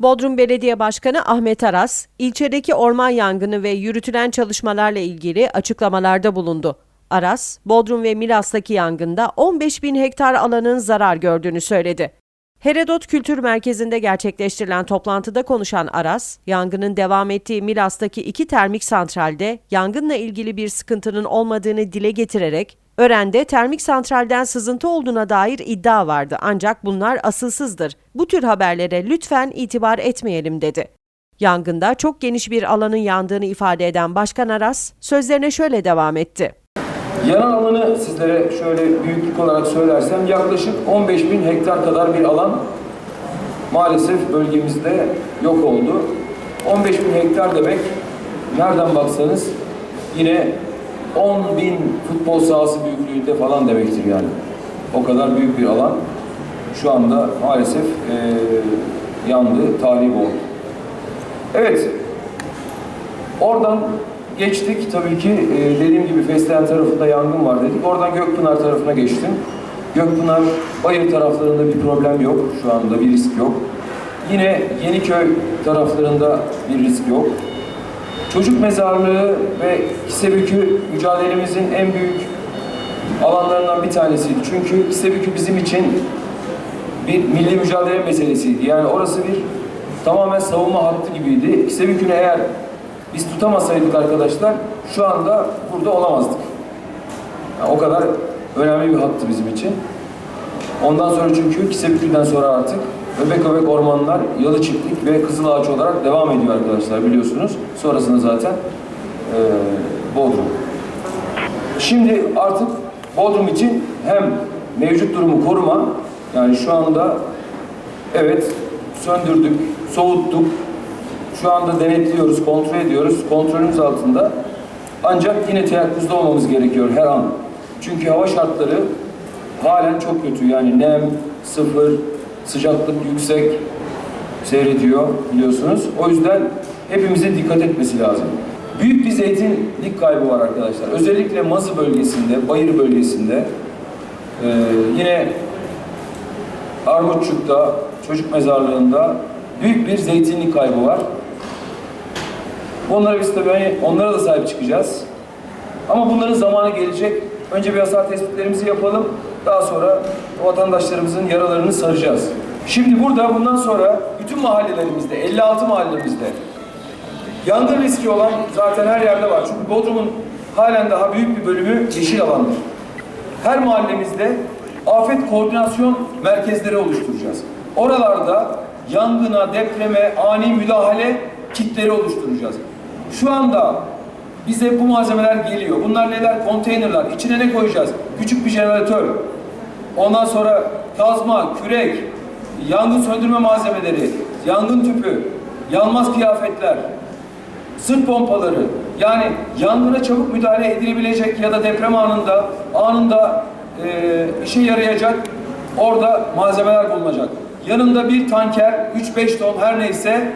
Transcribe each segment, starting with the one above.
Bodrum Belediye Başkanı Ahmet Aras, ilçedeki orman yangını ve yürütülen çalışmalarla ilgili açıklamalarda bulundu. Aras, Bodrum ve Milas'taki yangında 15 bin hektar alanın zarar gördüğünü söyledi. Herodot Kültür Merkezi'nde gerçekleştirilen toplantıda konuşan Aras, yangının devam ettiği Milas'taki iki termik santralde yangınla ilgili bir sıkıntının olmadığını dile getirerek, Ören'de termik santralden sızıntı olduğuna dair iddia vardı ancak bunlar asılsızdır. Bu tür haberlere lütfen itibar etmeyelim dedi. Yangında çok geniş bir alanın yandığını ifade eden Başkan Aras sözlerine şöyle devam etti. Yanan alanı sizlere şöyle büyüklük olarak söylersem yaklaşık 15 bin hektar kadar bir alan maalesef bölgemizde yok oldu. 15 bin hektar demek nereden baksanız yine 10 bin futbol sahası büyüklüğünde falan demektir yani. O kadar büyük bir alan şu anda maalesef eee yandı, tahrip oldu. Evet, Oradan geçtik tabii ki e, dediğim gibi fesleğen tarafında yangın var dedik. Oradan Gökpınar tarafına geçtim. Gökpınar, Bayır taraflarında bir problem yok. Şu anda bir risk yok. Yine Yeniköy taraflarında bir risk yok. Çocuk mezarlığı ve Kisebükü mücadelemizin en büyük alanlarından bir tanesiydi. Çünkü Kisebükü bizim için bir milli mücadele meselesiydi. Yani orası bir tamamen savunma hattı gibiydi. Kisebükü'nü eğer biz tutamasaydık arkadaşlar şu anda burada olamazdık. Yani o kadar önemli bir hattı bizim için. Ondan sonra çünkü Kisebükü'den sonra artık Öbek Öbek Ormanlar Yalı Çiftlik ve Kızıl Ağaç olarak devam ediyor arkadaşlar biliyorsunuz. Sonrasında zaten eee Bodrum. Şimdi artık Bodrum için hem mevcut durumu koruma yani şu anda evet söndürdük, soğuttuk. Şu anda denetliyoruz, kontrol ediyoruz. Kontrolümüz altında. Ancak yine teyakkuzda olmamız gerekiyor her an. Çünkü hava şartları halen çok kötü. Yani nem, sıfır, sıcaklık yüksek seyrediyor biliyorsunuz. O yüzden hepimizin dikkat etmesi lazım. Büyük bir zeytinlik kaybı var arkadaşlar. Özellikle Mazı bölgesinde, Bayır bölgesinde. Ee, yine Armutçuk'ta, çocuk mezarlığında büyük bir zeytinlik kaybı var. Onlara biz tabii hani onlara da sahip çıkacağız. Ama bunların zamanı gelecek. Önce bir hasar tespitlerimizi yapalım. Daha sonra vatandaşlarımızın yaralarını saracağız. Şimdi burada bundan sonra bütün mahallelerimizde, 56 mahallemizde yangın riski olan zaten her yerde var. Çünkü Bodrum'un halen daha büyük bir bölümü yeşil alandır. Her mahallemizde afet koordinasyon merkezleri oluşturacağız. Oralarda yangına, depreme, ani müdahale kitleri oluşturacağız. Şu anda bize bu malzemeler geliyor. Bunlar neler? Konteynerler. İçine ne koyacağız? Küçük bir jeneratör. Ondan sonra kazma, kürek, yangın söndürme malzemeleri, yangın tüpü, yanmaz kıyafetler, sırt pompaları yani yangına çabuk müdahale edilebilecek ya da deprem anında anında e, işe yarayacak orada malzemeler bulunacak. Yanında bir tanker 3-5 ton her neyse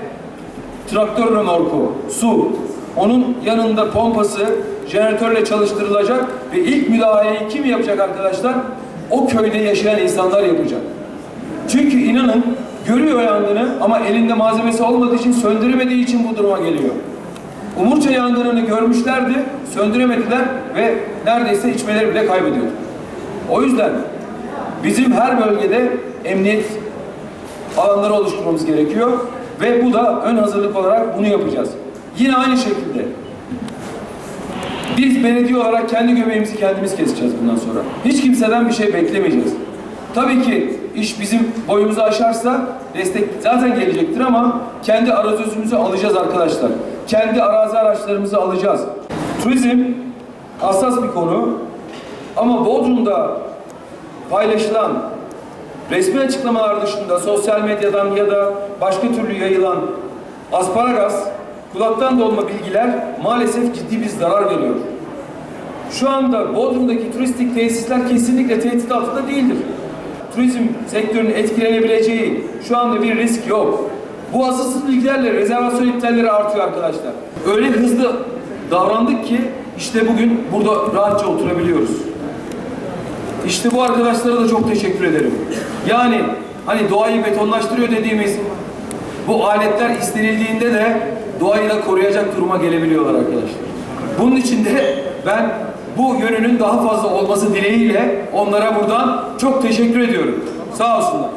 traktör römorku, su. Onun yanında pompası jeneratörle çalıştırılacak ve ilk müdahaleyi kim yapacak arkadaşlar? O köyde yaşayan insanlar yapacak. Çünkü inanın görüyor yangını ama elinde malzemesi olmadığı için söndüremediği için bu duruma geliyor. Umurça yangınını görmüşlerdi, söndüremediler ve neredeyse içmeleri bile kaybediyor. O yüzden bizim her bölgede emniyet alanları oluşturmamız gerekiyor ve bu da ön hazırlık olarak bunu yapacağız. Yine aynı şekilde biz belediye olarak kendi göbeğimizi kendimiz keseceğiz bundan sonra. Hiç kimseden bir şey beklemeyeceğiz. Tabii ki iş bizim boyumuzu aşarsa destek zaten gelecektir ama kendi arazimizi alacağız arkadaşlar. Kendi arazi araçlarımızı alacağız. Turizm hassas bir konu ama Bodrum'da paylaşılan resmi açıklamalar dışında sosyal medyadan ya da başka türlü yayılan asparagas, kulaktan dolma bilgiler maalesef ciddi bir zarar veriyor. Şu anda Bodrum'daki turistik tesisler kesinlikle tehdit altında değildir. Turizm sektörünün etkilenebileceği şu anda bir risk yok. Bu asılsız bilgilerle rezervasyon iptalleri artıyor arkadaşlar. Öyle hızlı davrandık ki işte bugün burada rahatça oturabiliyoruz. İşte bu arkadaşlara da çok teşekkür ederim. Yani hani doğayı betonlaştırıyor dediğimiz bu aletler istenildiğinde de doğayı da koruyacak duruma gelebiliyorlar arkadaşlar. Bunun için de ben bu yönünün daha fazla olması dileğiyle onlara buradan çok teşekkür ediyorum. Sağ olsunlar.